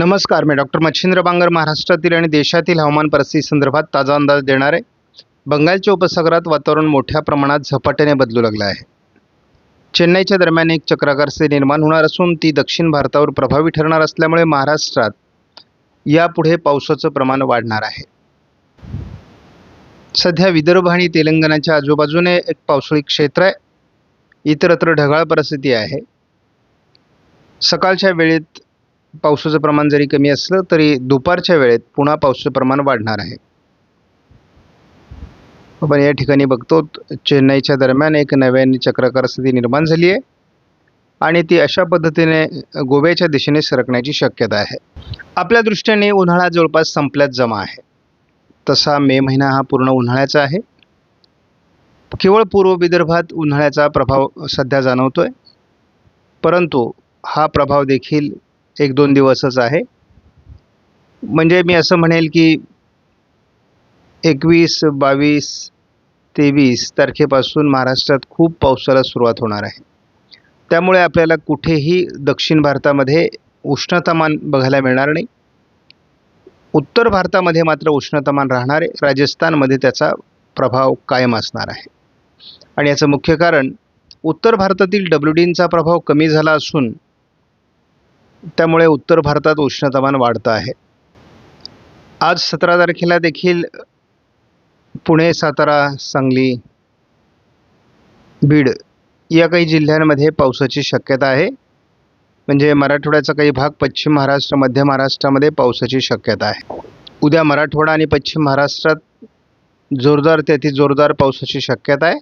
नमस्कार मी डॉक्टर मच्छिंद्र बांगर महाराष्ट्रातील आणि देशातील हवामान परिस्थिती संदर्भात ताजा अंदाज देणार आहे बंगालच्या उपसागरात वातावरण मोठ्या प्रमाणात झपाट्याने बदलू लागलं आहे. चेन्नईच्या दरम्यान एक चक्राकार स्थिती निर्माण होणार असून ती दक्षिण भारतावर प्रभावी ठरणार असल्यामुळे महाराष्ट्रात यापुढे पावसाचं प्रमाण वाढणार आहे. सध्या विदर्भ आणि तेलंगणाच्या आजूबाजूने एक पावसाळी क्षेत्र आहे. इतरत्र ढगाळ परिस्थिती आहे. सकाळच्या वेळेत पावसाचं प्रमाण जरी कमी असलं तरी दुपारच्या वेळेत पुन्हा पावसाचं प्रमाण वाढणार आहे. आपण या ठिकाणी बघतो चेन्नईच्या दरम्यान एक नव्याने चक्राकार स्थिती निर्माण झाली आहे आणि ती अशा पद्धतीने गोव्याच्या दिशेने सरकण्याची शक्यता आहे. आपल्या दृष्टीने उन्हाळा जवळपास संपल्यात जमा आहे. तसा मे महिना हा पूर्ण उन्हाळ्याचा आहे. केवळ पूर्व विदर्भात उन्हाळ्याचा प्रभाव सध्या जाणवतो आहे परंतु हा प्रभाव देखील एक दोन दिवसच आहे. म्हणजे मी असं म्हणेल की एकवीस बावीस तेवीस तारखेपासून महाराष्ट्रात खूप पावसाला सुरुवात होणार आहे. त्यामुळे आपल्याला कुठेही दक्षिण भारतामध्ये उष्णतामान बघायला मिळणार नाही. उत्तर भारतामध्ये मात्र उष्णतामान राहणार आहे. राजस्थानमध्ये त्याचा प्रभाव कायम असणार आहे. आणि याचं मुख्य कारण उत्तर भारतातील डब्ल्यू डींचा प्रभाव कमी झाला असून त्यामुळे उत्तर भारतात उष्णतामान वाढतं आहे. आज सतरा तारखेला देखील पुणे सातारा सांगली बीड या काही जिल्ह्यांमध्ये पावसाची शक्यता आहे. म्हणजे मराठवाड्याचा काही भाग पश्चिम महाराष्ट्र मध्य महाराष्ट्रामध्ये पावसाची शक्यता आहे. उद्या मराठवाडा आणि पश्चिम महाराष्ट्रात जोरदार ते जोरदार पावसाची शक्यता आहे.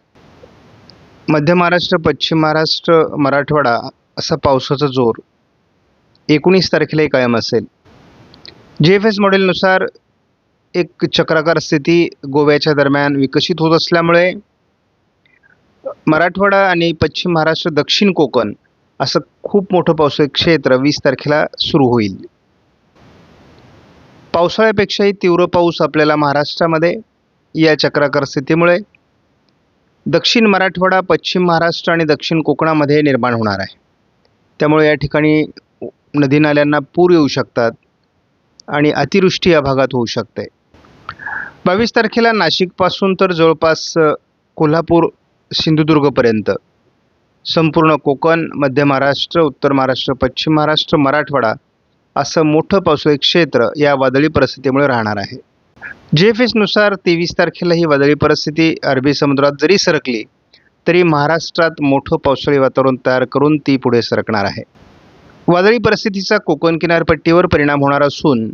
मध्य महाराष्ट्र पश्चिम महाराष्ट्र मराठवाडा असा पावसाचा जोर एकोणीस तारखेलाही कायम असेल. जी एफ एस मॉडेलनुसार एक चक्राकार स्थिती गोव्याच्या दरम्यान विकसित होत असल्यामुळे मराठवाडा आणि पश्चिम महाराष्ट्र दक्षिण कोकण असं खूप मोठं पावसाळी क्षेत्र वीस तारखेला सुरू होईल. पावसाळ्यापेक्षाही तीव्र पाऊस आपल्याला महाराष्ट्रामध्ये या चक्राकार स्थितीमुळे दक्षिण मराठवाडा पश्चिम महाराष्ट्र आणि दक्षिण कोकणामध्ये निर्माण होणार आहे. त्यामुळे या ठिकाणी नदी नाल्यांना पूर येऊ शकतात आणि अतिवृष्टी या भागात होऊ शकते. बावीस तारखेला नाशिकपासून तर जवळपास कोल्हापूर सिंधुदुर्गपर्यंत संपूर्ण कोकण मध्य महाराष्ट्र उत्तर महाराष्ट्र पश्चिम महाराष्ट्र मराठवाडा असं मोठं पावसाळी क्षेत्र या वादळी परिस्थितीमुळे राहणार आहे. जी एफ एसनुसार तेवीस तारखेला ही वादळी परिस्थिती अरबी समुद्रात जरी सरकली तरी महाराष्ट्रात मोठं पावसाळी वातावरण तयार करून ती पुढे सरकणार आहे. वादळी परिस्थितीचा कोकण किनारपट्टीवर परिणाम होणार असून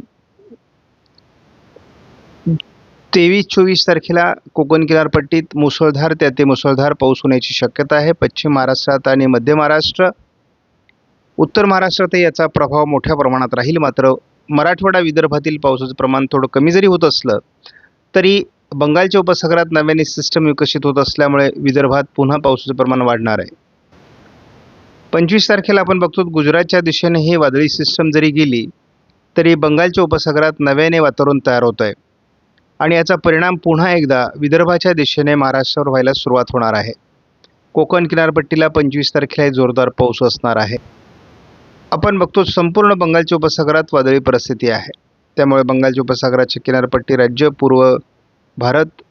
तेवीस चोवीस तारखेला कोकण किनारपट्टीत मुसळधार त्या ते मुसळधार पाऊस होण्याची शक्यता आहे. पश्चिम महाराष्ट्रात आणि मध्य महाराष्ट्र उत्तर महाराष्ट्रातही याचा प्रभाव मोठ्या प्रमाणात राहील. मात्र मराठवाडा विदर्भातील पावसाचं प्रमाण थोडं कमी जरी होत असलं तरी बंगालच्या उपसागरात नव्याने सिस्टम विकसित होत असल्यामुळे विदर्भात पुन्हा पावसाचं प्रमाण वाढणार आहे. पंचवीस तारखेला आपण बघतो गुजरातच्या दिशेने ही वादळी सिस्टम जरी गेली तरी बंगालच्या उपसागरात नव्याने वातावरण तयार होत आहे आणि याचा परिणाम पुन्हा एकदा विदर्भाच्या दिशेने महाराष्ट्रावर व्हायला सुरुवात होणार आहे. कोकण किनारपट्टीला पंचवीस तारखेला जोरदार पाऊस असणार आहे. आपण बघतो संपूर्ण बंगालच्या उपसागरात वादळी परिस्थिती आहे. त्यामुळे बंगालच्या उपसागराची किनारपट्टी राज्य पूर्व भारत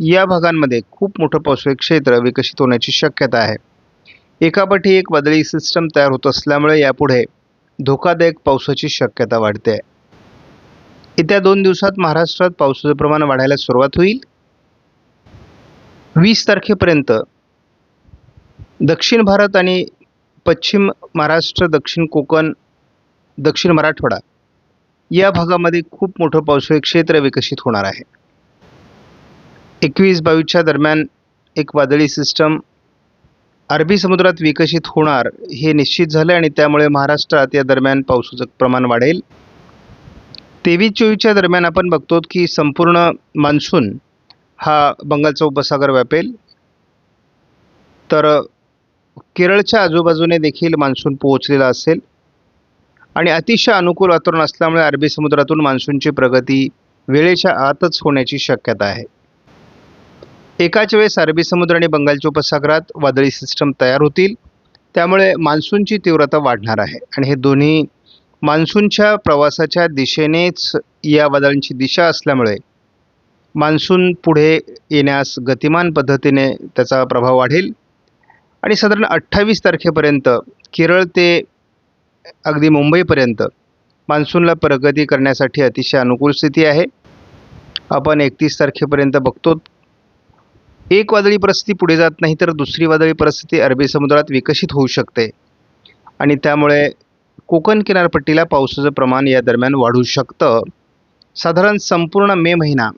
या भागांमध्ये खूप मोठं पावसाळी क्षेत्र विकसित होण्याची शक्यता आहे. एकापाठी एक वादळी सिस्टम तयार होत असल्यामुळे यापुढे धोकादायक पावसाची शक्यता वाढते. आहे येत्या दोन दिवसात महाराष्ट्रात पावसाचं प्रमाण वाढायला सुरुवात होईल. वीस तारखेपर्यंत दक्षिण भारत आणि पश्चिम महाराष्ट्र दक्षिण कोकण दक्षिण मराठवाडा या भागामध्ये खूप मोठं पावसाळी क्षेत्र विकसित होणार आहे. एकवीस बावीसच्या दरम्यान एक वादळी सिस्टम अरबी समुद्रात विकसित होणार हे निश्चित झालं आणि त्यामुळे महाराष्ट्रात या दरम्यान पावसाचं प्रमाण वाढेल. तेवीस चोवीसच्या दरम्यान आपण बघतो की संपूर्ण मान्सून हा बंगालचा उपसागर व्यापेल. तर केरळच्या आजूबाजूने देखील मान्सून पोहोचलेला असेल. आणि अतिशय अनुकूल वातावरण असल्यामुळे अरबी समुद्रातून मान्सूनची प्रगती वेळेच्या आतच होण्याची शक्यता आहे. एकाच वेळेस अरबी समुद्र आणि बंगालच्या उपसागरात वादळी सिस्टम तयार होतील. त्यामुळे मान्सूनची तीव्रता वाढणार आहे. आणि हे दोन्ही मान्सूनच्या प्रवासाच्या दिशेनेच या वादळांची दिशा असल्यामुळे मान्सून पुढे येण्यास गतिमान पद्धतीने त्याचा प्रभाव वाढेल. आणि साधारण अठ्ठावीस तारखेपर्यंत केरळ ते अगदी मुंबईपर्यंत मान्सूनला प्रगती करण्यासाठी अतिशय अनुकूल स्थिती आहे. आपण एकतीस तारखेपर्यंत बघतो एक वादळी परिस्थिती पुढे जात नाही तर दुसरी वादळी परिस्थिती अरबी समुद्रात विकसित होऊ शकते. आणि त्यामुळे कोकण किनारपट्टीला पावसाचं प्रमाण या दरम्यान वाढू शकतं. साधारण संपूर्ण मे महिना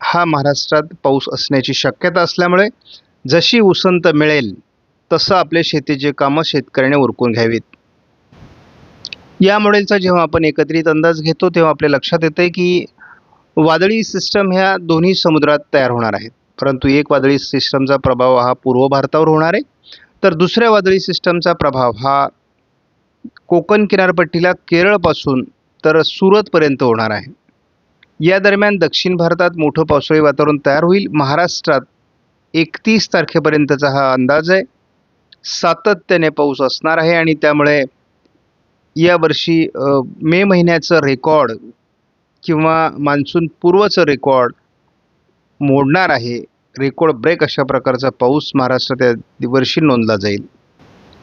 हा महाराष्ट्रात पाऊस असण्याची शक्यता असल्यामुळे जशी उसंत मिळेल तसं आपले शेतीचे कामं शेतकऱ्याने उरकून घ्यावीत. या मॉडेलचा जेव्हा आपण एकत्रित अंदाज घेतो तेव्हा आपल्या लक्षात येते की वादळी सिस्टम ह्या दोन्ही समुद्रात तयार होणार आहेत. परंतु एक वादळी सिस्टमचा प्रभाव हा पूर्व भारतावर होणार आहे. तर दुसऱ्या वादळी सिस्टमचा प्रभाव हा कोकण किनारपट्टीला केरळपासून तर सुरतपर्यंत होणार आहे. या दरम्यान दक्षिण भारतात मोठं पावसाळी वातावरण तयार होईल. महाराष्ट्रात एकतीस तारखेपर्यंतचा हा अंदाज आहे. सातत्याने पाऊस असणार आहे आणि त्यामुळे यावर्षी मे महिन्याचं रेकॉर्ड किंवा मान्सून पूर्वचं रेकॉर्ड मोडणार आहे. रेकॉर्ड ब्रेक अशा प्रकारचा पाऊस महाराष्ट्रात या दिवशी नोंदला जाईल.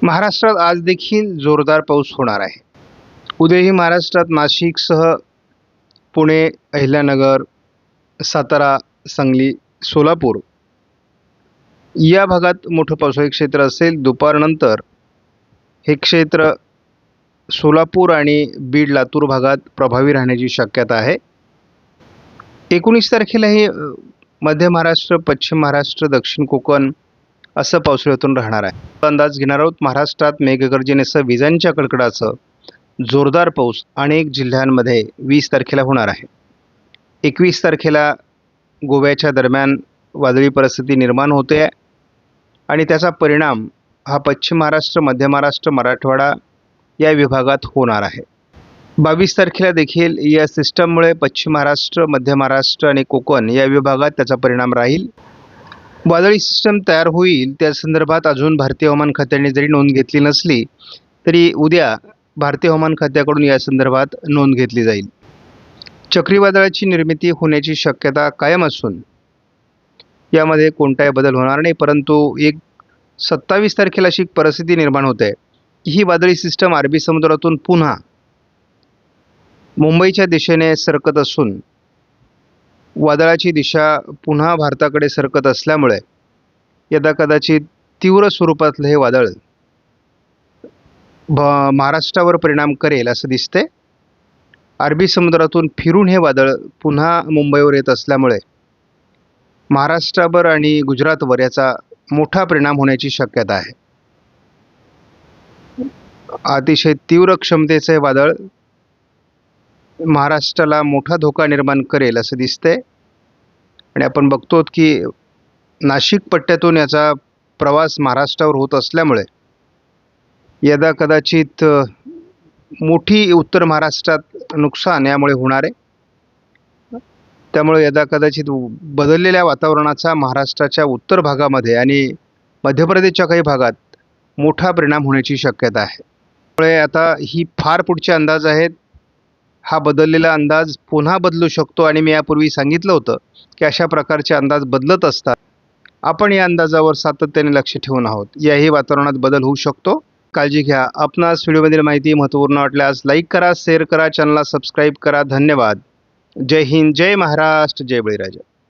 महाराष्ट्रात आज देखील जोरदार पाऊस होणार आहे. उद्याही महाराष्ट्रात नाशिकसह पुणे अहिल्यानगर सातारा सांगली सोलापूर या भागात मोठं पावसाळी क्षेत्र असेल. दुपारनंतर हे क्षेत्र सोलापूर आणि बीड लातूर भागात प्रभावी राहण्याची शक्यता आहे. एकोणीस तारखेला हे मध्य महाराष्ट्र पश्चिम महाराष्ट्र दक्षिण कोकण असं पावसाळ्यातून राहणार आहे. अंदाज घेणार आहोत महाराष्ट्रात मेघगर्जनेसह विजांच्या कडकडाचं जोरदार पाऊस अनेक जिल्ह्यांमध्ये वीस तारखेला होणार आहे. एकवीस तारखेला गोव्याच्या दरम्यान वादळी परिस्थिती निर्माण होते आणि त्याचा परिणाम हा पश्चिम महाराष्ट्र मध्य महाराष्ट्र मराठवाडा या विभागात होणार आहे. बावीस तारखेला देखील या सिस्टममुळे पश्चिम महाराष्ट्र मध्य महाराष्ट्र आणि कोकण या विभागात त्याचा परिणाम राहील. वादळी सिस्टम तयार होईल त्या संदर्भात अजून भारतीय हवामान खात्याने जरी नोंद घेतली नसली तरी उद्या भारतीय हवामान खात्याकडून या संदर्भात नोंद घेतली जाईल. चक्रीवादळाची निर्मिती होण्याची शक्यता कायम असून यामध्ये कोणताही बदल होणार नाही परंतु एक सत्तावीस तारखेला अशी एक परिस्थिती निर्माण होते. ही वादळी सिस्टम अरबी समुद्रातून पुन्हा मुंबईच्या दिशेने सरकत असून वादळाची दिशा पुन्हा भारताकडे सरकत असल्यामुळे यदा कदाचित तीव्र स्वरूपातलं हे वादळ भ महाराष्ट्रावर परिणाम करेल असं दिसते अरबी समुद्रातून फिरून हे वादळ पुन्हा मुंबईवर येत असल्यामुळे महाराष्ट्रावर आणि गुजरातवर याचा मोठा परिणाम होण्याची शक्यता आहे. अतिशय तीव्र क्षमतेचं हे वादळ महाराष्ट्राला मोठा धोका निर्माण करेल असं दिसतंय. आणि आपण बघतो की नाशिक पट्ट्यातून याचा प्रवास महाराष्ट्रावर होत असल्यामुळे यदा कदाचित मोठी उत्तर महाराष्ट्रात नुकसान यामुळे होणार. आहे त्यामुळे यदा कदाचित बदललेल्या वातावरणाचा महाराष्ट्राच्या उत्तर भागामध्ये आणि मध्य प्रदेशच्या काही भागात मोठा परिणाम होण्याची शक्यता आहे. त्यामुळे आता ही फार पुढचे अंदाज आहेत. हा बदललेला अंदाज पुन्हा बदलू शकतो आणि मी यापूर्वी सांगितलं होतं की अशा प्रकारचे अंदाज बदलत असतात. आपण या अंदाजावर सातत्याने लक्ष ठेवून आहोत. याही वातावरणात बदल होऊ शकतो. काळजी घ्या. आपणास व्हिडिओमधील माहिती महत्त्वपूर्ण वाटल्यास लाईक करा शेअर करा चॅनलला सबस्क्राईब करा. धन्यवाद. जय हिंद जय महाराष्ट्र जय बळीराजा.